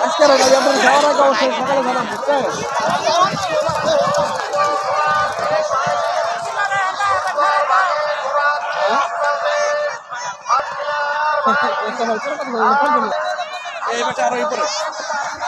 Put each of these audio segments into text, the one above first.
আজকের যাওয়ার আগে অবশ্যই সকালে জানান এই বাচ্চা আরও উপরে আমাদের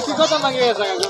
কি কথা লাগে গেছে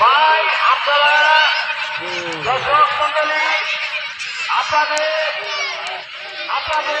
ভাই আপনারা দর্শক মন্ডলী আপনাদের আপনাদের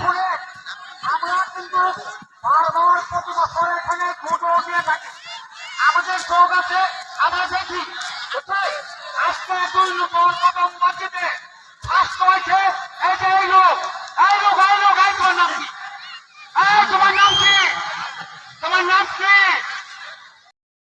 শুনে আমরা কিন্তু বারবার প্রতি বছর এখানে ফটো নিয়ে থাকি আমাদের চোখ আছে আমরা দেখি বুঝলে? আজকে দুই লোক মসজিদে স্বাস্থ্য হয়েছে এই যে লোক